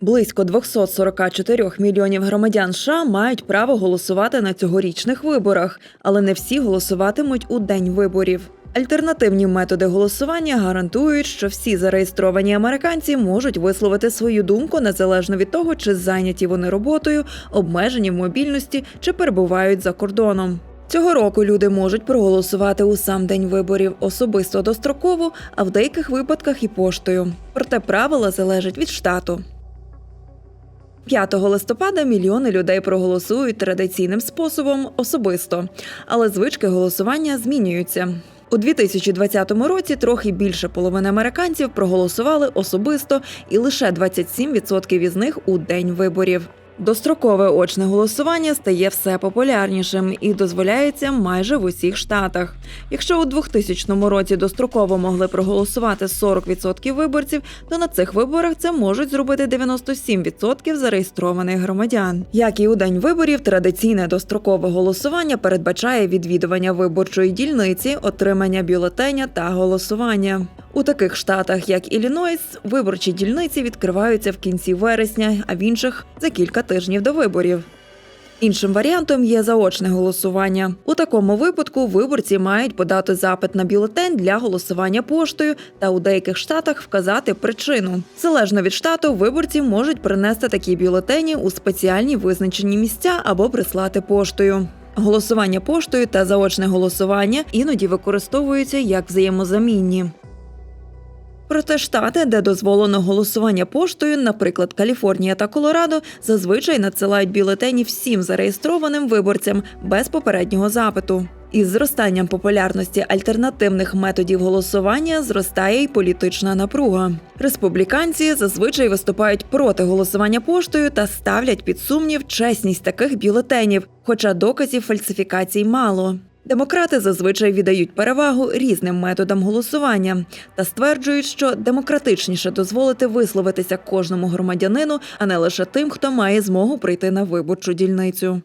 Близько 244 мільйонів громадян США мають право голосувати на цьогорічних виборах, але не всі голосуватимуть у день виборів. Альтернативні методи голосування гарантують, що всі зареєстровані американці можуть висловити свою думку незалежно від того, чи зайняті вони роботою, обмежені в мобільності чи перебувають за кордоном. Цього року люди можуть проголосувати у сам день виборів особисто достроково, а в деяких випадках і поштою. Проте правила залежать від штату. 5 листопада мільйони людей проголосують традиційним способом особисто, але звички голосування змінюються. У 2020 році трохи більше половини американців проголосували особисто, і лише 27% із них у день виборів. Дострокове очне голосування стає все популярнішим і дозволяється майже в усіх штатах. Якщо у 2000 році достроково могли проголосувати 40% виборців, то на цих виборах це можуть зробити 97% зареєстрованих громадян. Як і у день виборів, традиційне дострокове голосування передбачає відвідування виборчої дільниці, отримання бюлетеня та голосування. У таких штатах, як Іллінойс, виборчі дільниці відкриваються в кінці вересня, а в інших за кілька тижнів до виборів. Іншим варіантом є заочне голосування. У такому випадку виборці мають подати запит на бюлетень для голосування поштою та у деяких штатах вказати причину. Залежно від штату, виборці можуть принести такі бюлетені у спеціальні визначені місця або прислати поштою. Голосування поштою та заочне голосування іноді використовуються як взаємозамінні. Проте штати, де дозволено голосування поштою, наприклад, Каліфорнія та Колорадо, зазвичай надсилають бюлетені всім зареєстрованим виборцям без попереднього запиту. Із зростанням популярності альтернативних методів голосування зростає й політична напруга. Республіканці зазвичай виступають проти голосування поштою та ставлять під сумнів чесність таких бюлетенів, хоча доказів фальсифікацій мало. Демократи зазвичай віддають перевагу різним методам голосування та стверджують, що демократичніше дозволити висловитися кожному громадянину, а не лише тим, хто має змогу прийти на виборчу дільницю.